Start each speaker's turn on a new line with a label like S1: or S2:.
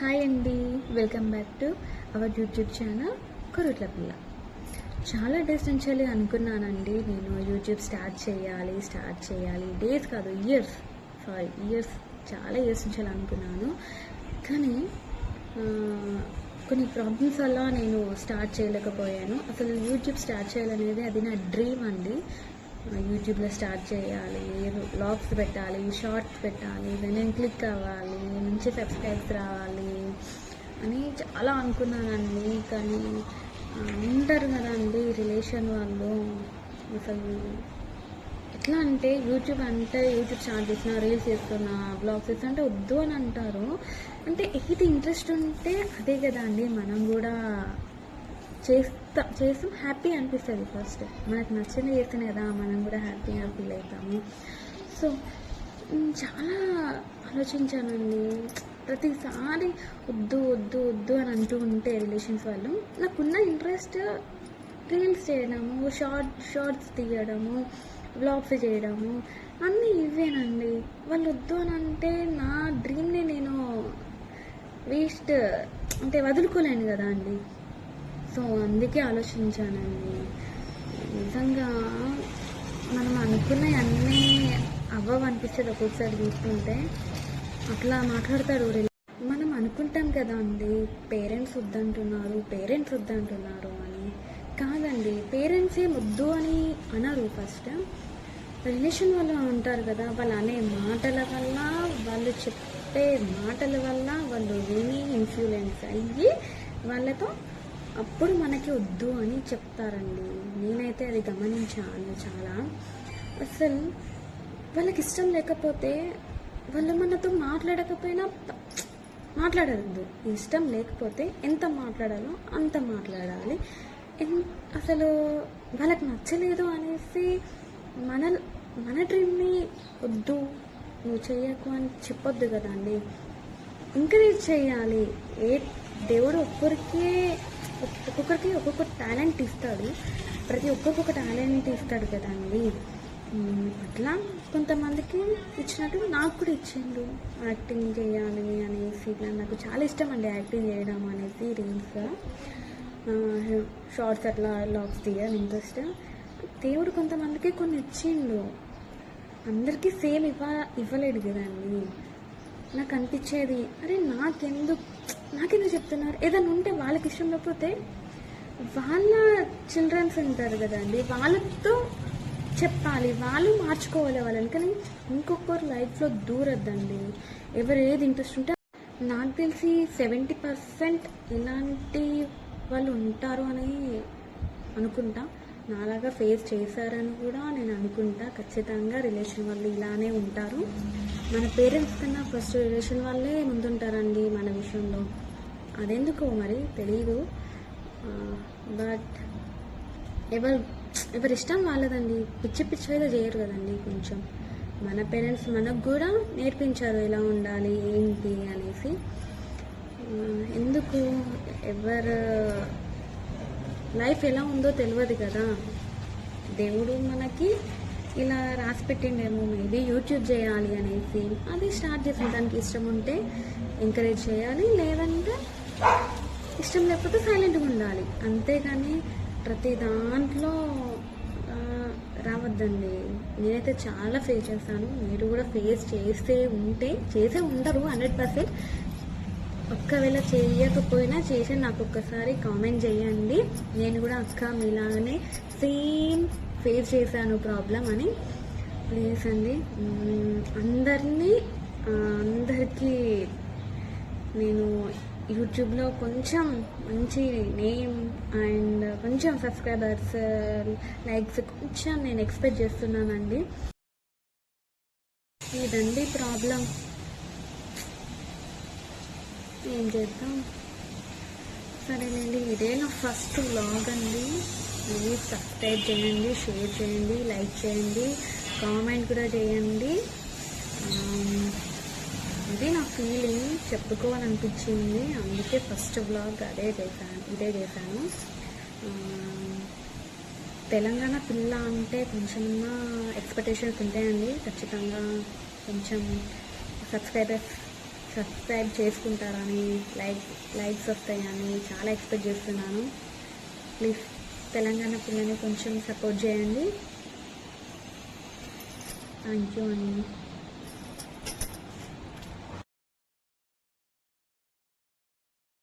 S1: Hi అండి. Welcome back to our YouTube channel Korutla Pilla. చాలా days నుంచి అనుకున్నానండి నేను యూట్యూబ్ స్టార్ట్ చేయాలి స్టార్ట్ చేయాలి. డేస్ కాదు ఇయర్స్. సారీ ఇయర్స్ చాలా ఇయర్స్ నుంచి అనుకున్నాను. కానీ కొన్ని ప్రాబ్లమ్స్ వల్ల నేను స్టార్ట్ చేయలేకపోయాను. అసలు యూట్యూబ్ స్టార్ట్ చేయాలనేది అది నా డ్రీమ్ అండి. యూట్యూబ్లో స్టార్ట్ చేయాలి లాగ్స్ పెట్టాలి షార్ట్స్ పెట్టాలి నేను క్లిక్ అవ్వాలి మంచి సబ్స్క్రైబ్స్ రావాలి అని చాలా అనుకున్నానండి కానీ ఆ, ఉంటారు కదండి రిలేషన్ వాళ్ళు. అసలు ఎట్లా అంటే యూట్యూబ్ అంటే యూట్యూబ్ స్టార్ట్ చేసిన రీల్స్ చేస్తున్నా బ్లాగ్స్ చేస్తున్నా అంటే వద్దు అని అంటారు. అంటే ఏది ఇంట్రెస్ట్ ఉంటే అదే కదా అండి మనం కూడా చేస్తా చేస్తాం హ్యాపీ అనిపిస్తుంది ఫస్ట్. మనకు నచ్చింది చేస్తేనే కదా మనం కూడా హ్యాపీగా ఫీల్ అవుతాము. సో చాలా ఆలోచించానండి. ప్రతిసారి వద్దు వద్దు వద్దు అని అంటూ ఉంటే రిలేషన్స్ వాళ్ళు నాకున్న ఇంట్రెస్ట్ రీల్స్ చేయడము షార్ట్ షార్ట్స్ తీయడము వ్లాగ్స్ చేయడము అన్నీ ఇవేనండి. వాళ్ళు వద్దు అని అంటే నా డ్రీమ్ని నేను వేస్ట్ అంటే వదులుకోలేను కదా అండి. సో అందుకే ఆలోచించానండి. నిజంగా మనం అనుకున్నవి అన్నీ అవ్వవు అనిపించేది ఒక్కొక్కసారి చూస్తుంటే. అట్లా మాట్లాడతాడు అనుకుంటాం కదా అండి పేరెంట్స్ వద్దంటున్నారు పేరెంట్స్ వద్దంటున్నారు అని. కాదండి పేరెంట్స్ ఏం వద్దు అని అనరు ఫస్ట్ రిలేషన్ వాళ్ళు ఉంటారు కదా వాళ్ళు అనే మాటల వల్ల వాళ్ళు చెప్పే మాటల వల్ల వాళ్ళు విని ఇన్ఫ్లుయెన్స్ అయ్యి వాళ్ళతో అప్పుడు మనకి వద్దు అని చెప్తారండి. నేనైతే అది గమనించాను చాలా. అసలు వాళ్ళకి ఇష్టం లేకపోతే వాళ్ళు మనతో మాట్లాడకపోయినా మాట్లాడద్దు ఇష్టం లేకపోతే ఎంత మాట్లాడాలో అంత మాట్లాడాలి. ఎన్- అసలు వాళ్ళకి నచ్చలేదు అనేసి మన మన డ్రీమ్ని వద్దు నువ్వు చేయకు అని చెప్పొద్దు కదా అండి ఎంకరేజ్ చేయాలి. ఏ దేవుడు ఒక్కరికే ఒక్కొక్కరికి ఒక్కొక్క టాలెంట్ ఇస్తాడు. ప్రతి ఒక్కొక్క టాలెంట్ ఇస్తాడు కదండి. అట్లా కొంతమందికి ఇచ్చినట్టు నాకు కూడా ఇచ్చిండు యాక్టింగ్ చేయాలి అనేసి ఇట్లా నాకు చాలా ఇష్టం అండి యాక్టింగ్ చేయడం అనేసి రీల్స్ షార్ట్స్ అట్లా లాక్స్ తీయాలి ఇంట్రెస్ట్ దేవుడు కొంతమందికి కొన్ని ఇచ్చిండు. అందరికీ సేమ్ ఇవ్వ ఇవ్వలేడు కదండి. నాకు అనిపించేది అరే నాకెందుకు నాకెందుకు చెప్తున్నారు? ఏదైనా ఉంటే వాళ్ళకి ఇష్టం లేకపోతే వాళ్ళ చిల్డ్రన్స్ ఉంటారు కదండి. వాళ్ళతో చెప్పాలి. వాళ్ళు మార్చుకోవాలి వాళ్ళని. కానీ ఇంకొకరు లైఫ్లో దూరద్దండి. ఎవరు ఏది ఇంట్రెస్ట్ ఉంటే నాకు తెలిసి సెవెంటీ పర్సెంట్ ఇలాంటి వాళ్ళు ఉంటారు అని అనుకుంటా. నాలాగా ఫేస్ చేశారని కూడా నేను అనుకుంటా. ఖచ్చితంగా రిలేషన్ వాళ్ళు ఇలానే ఉంటారు. మన పేరెంట్స్ కన్నా ఫస్ట్ రిలేషన్ వాళ్ళే ముందుంటారండి మన విషయంలో. అదెందుకో మరి తెలియదు బట్ ఎవరు ఎవరి ఇష్టం వాళ్ళదండి. పిచ్చి పిచ్చిగా చేయరు కదండి కొంచెం. మన పేరెంట్స్ మనకు కూడా నేర్పించారు ఎలా ఉండాలి ఏంటి అనేసి. ఎందుకు? ఎవరు లైఫ్ ఎలా ఉందో తెలియదు కదా. దేవుడు మనకి ఇలా రాసి పెట్టిండేమో మేబీ యూట్యూబ్ చేయాలి అనేసి. అది స్టార్ట్ చేసిన దానికి ఇష్టం ఉంటే ఎంకరేజ్ చేయాలి లేదంటే ఇష్టం లేకపోతే సైలెంట్గా ఉండాలి. అంతేగాని ప్రతి దాంట్లో రావద్దండి. నేనైతే చాలా ఫేస్ చేశాను మీరు కూడా ఫేస్ చేస్తే ఉంటే చేసే ఉండరు హండ్రెడ్ పర్సెంట్. ఒక్కవేళ చేయకపోయినా చేసి నాకు ఒక్కసారి కామెంట్ చేయండి. నేను కూడా అక్క మీలాగానే సేమ్ ఫేస్ చేశాను ప్రాబ్లం అని. ప్లీజ్ అండి. అందరినీ అందరికీ నేను యూట్యూబ్లో కొంచెం మంచి నేమ్ అండ్ కొంచెం సబ్స్క్రైబర్స్ లైక్స్ కొంచెం నేను ఎక్స్పెక్ట్ చేస్తున్నానండి. ఇదండి ప్రాబ్లం. ఏం చేద్దాం? సరేనండి ఇదే నా ఫస్ట్ వ్లాగ్ అండి. ప్లీజ్ సబ్స్క్రైబ్ చేయండి షేర్ చేయండి లైక్ చేయండి కామెంట్ కూడా చేయండి. ఇది నా ఫీలింగ్ చెప్పుకోవాలనిపించింది. అందుకే ఫస్ట్ బ్లాగ్ అదే చేశాను ఇదే చేశాను. తెలంగాణ పిల్ల అంటే కొంచెం ఎక్స్పెక్టేషన్స్ ఉంటాయండి ఖచ్చితంగా కొంచెం సబ్స్క్రైబర్స్ సబ్స్క్రైబ్ చేసుకుంటారని లైక్ లైక్స్ వస్తాయని చాలా ఎక్స్పెక్ట్ చేస్తున్నాను. ప్లీజ్ తెలంగాణ పిల్లని కొంచెం సపోర్ట్ చేయండి. థ్యాంక్ యూ అండి.